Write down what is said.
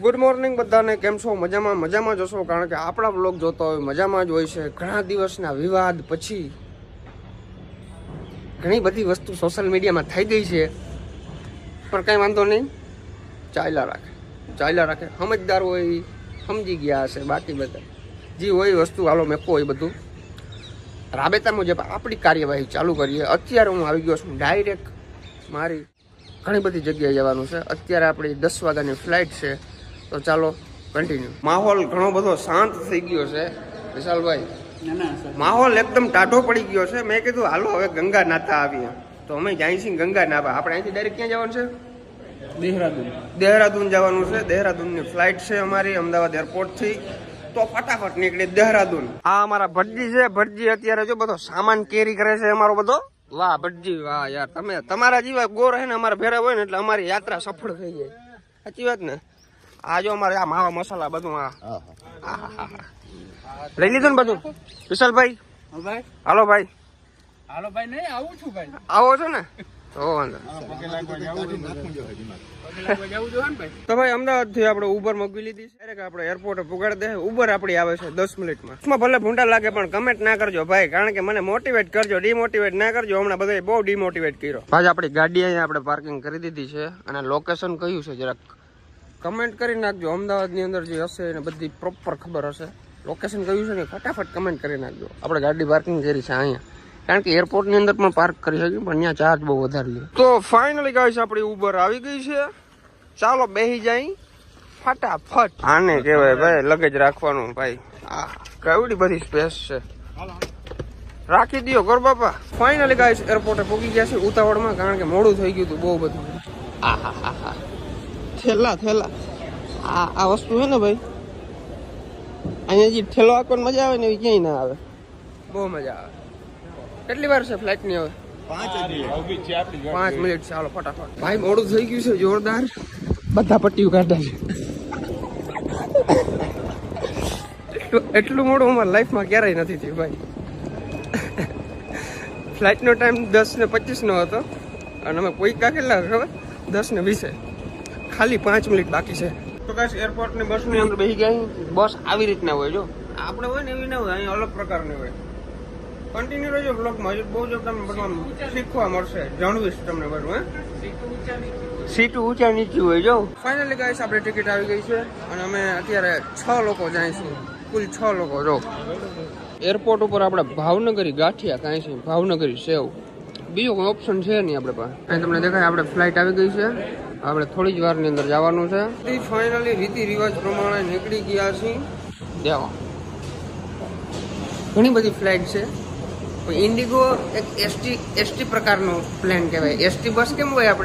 Good morning બધાને, કેમ છો? મજામાં મજામાં જશો કારણ કે આપણા બ્લોગ જોતો હોય, મજામાં જ હોય છે. ઘણા દિવસના વિવાદ પછી ઘણી બધી વસ્તુ સોશિયલ મીડિયામાં થઈ ગઈ છે. પણ કાંઈ વાંધો નહીં. ચાલ્યા રાખે. ચાલ્યા રાખે. સમજદાર હોય સમજી ગયા હશે બાકી બધા. જે હોય વસ્તુ, હાલો મેકો હોય બધું. રાબેતા મુજબ આપણી કાર્યવાહી ચાલુ કરીએ, અત્યારે હું આવી ગયો છું ડાયરેક્ટ મારી ઘણી બધી જગ્યાએ જવાનું છે. અત્યારે આપણી દસ વાગ્યાની ફ્લાઇટ છે. તો ચાલો કન્ટિન્યુ માહોલ ઘણો બધો શાંત થઈ ગયો છે વિશાલભાઈ. માહોલ એકદમ ટાઢો પડી ગયો છે. મેં કીધું હાલો હવે ગંગા નાતા આવીએ. તો અમે જાય છીએ ગંગા નાવા આપણે અહીંથી ડાયરેક્ટ ક્યાં જવાનું છે? દેહરાદૂન. દેહરાદૂન જવાનું છે. દહેરાદૂનની ફ્લાઇટ છે અમારી અમદાવાદ એરપોર્ટથી તો ફટાફટ નીકળી દહેરાદૂન. આ અમારા ભટજી છે. ભટજી અત્યારે જો બધો સામાન કેરી કરે છે અમારો બધો. વાહ ભટજી વાહ યાર. તમે તમારા જેવા ગોર હે ને અમારા ભેરા હોય ને એટલે અમારી યાત્રા સફળ થઈ જાય. સાચી વાત ને? આ જો અમારે આ માવા મસાલા બધું આ. લઈ લીધું ને બધું? વિશાલભાઈ? હાલો ભાઈ. હાલો ભાઈ. નહીં આવું છું ભાઈ. આવો છો ને? તો વાંધો પગે લાગવા જવું પગે લાગવા જવું જોઈએ ને ભાઈ? તો અમદાવાદથી આપણે ઉબર મોકલી લીધી છે. આપણે એરપોર્ટે પુગાડી દે. ઉબર આપણી આવે છે દસ મિનિટમાં. ભલે ભૂંડા લાગે પણ કમેન્ટ ના કરજો ભાઈ કારણ કે મને મોટિવેટ કરજો ડીમોટિવેટ ના કરજો. હમણાં બધા બહુ ડિમોટિવેટ કર્યો. ભાઈ આપણી ગાડી અહીંયા આપણે પાર્કિંગ કરી દીધી છે અને લોકેશન કયું છે જરાક કમેન્ટ કરી નાખજો. અમદાવાદની અંદર જે હશે એને બધી પ્રોપર ખબર હશે. લોકેશન કયું છે ને ફટાફટ કમેન્ટ કરી નાખજો. આપણે ગાડી પાર્કિંગ કરી છે અહીંયા. કારણ કે એરપોર્ટની અંદર પણ પાર્ક કરી શકીએ પણ અહીંયા ચાર્જ બહુ વધારે લે. તો ફાઇનલી ગાઈસ આપણી ઉબર આવી ગઈ છે. ચાલો બેસી જાય. ફટાફટ. આને કહેવાય ભાઈ લગેજ રાખવાનું ભાઈ. આ કેવડી બધી સ્પેસ છે. રાખી દો ગોર બાપા. ફાઇનલી ગાઈસ એરપોર્ટે પહોંચી ગયા છે ઉતાવળમાં કારણ કે મોડું થઈ ગયું હતું બહુ બધું. આહાહાહા. થેલા થેલા. આ આ વસ્તુ છે ને ભાઈ? અહીંયા જે ઠેલો આપવાની મજા આવે ને એવી ક્યાંય ના આવે. બહુ મજા આવે. કેટલી વાર છે ફ્લાઇટની હવે? પાંચ મિનિટ ચાલો ફટાફટ. ભાઈ મોડું થઈ ગયું છે જોરદાર. બધા પટ્ટીઓ કાઢા છે. એટલું- એટલું મોડું અમારા લાઈફમાં ક્યારેય નથી થયું ભાઈ. ફ્લાઇટનો ટાઈમ દસ ને પચીસનો હતો. અને અમે પહોંચ્યા કેટલા ખબર? દસ ને વીસે. ખાલી પાંચ મિનિટ બાકી છે. તો કાશ એરપોર્ટની બસની અંદર બેસી ગયા બસ આવી રીતના હોય જો. આપણે હોય ને એવી ના હોય અહીંયા અલગ પ્રકારની હોય. કન્ટિન્યુ રહેજો બ્લોગમાં હજુ બહુ જ તમને બધું શીખવા મળશે. જાણવીશ તમને બધું હે? સીટ ઊંચા નીચી હોય જો. ફાઇનલી ગાઈસ આપણે ટિકિટ આવી ગઈ છે અને અમે અત્યારે છ લોકો જઈશું કુલ છ લોકો જો. એરપોર્ટ ઉપર આપણે ભાવનગરી ગાંઠિયા કાંઈ છે? ભાવનગરી સેવ. બીજો કોઈ ઓપ્શન છે નહીં આપણે પાસે? અહીં તમને દેખાય આપણે ફ્લાઇટ આવી ગઈ છે. આપણે થોડી જ વારની અંદર જવાનું છે. ફાઇનલી રીતિ રિવાજ પ્રમાણે નીકળી ગયા છીએ. દેવા. ઘણી બધી ફ્લાઇટ છે. ઇન્ડિગો એક એસટી એસટી પ્રકારનો પ્લેન કહેવાય. એસટી બસ કેમ હોય આપણે?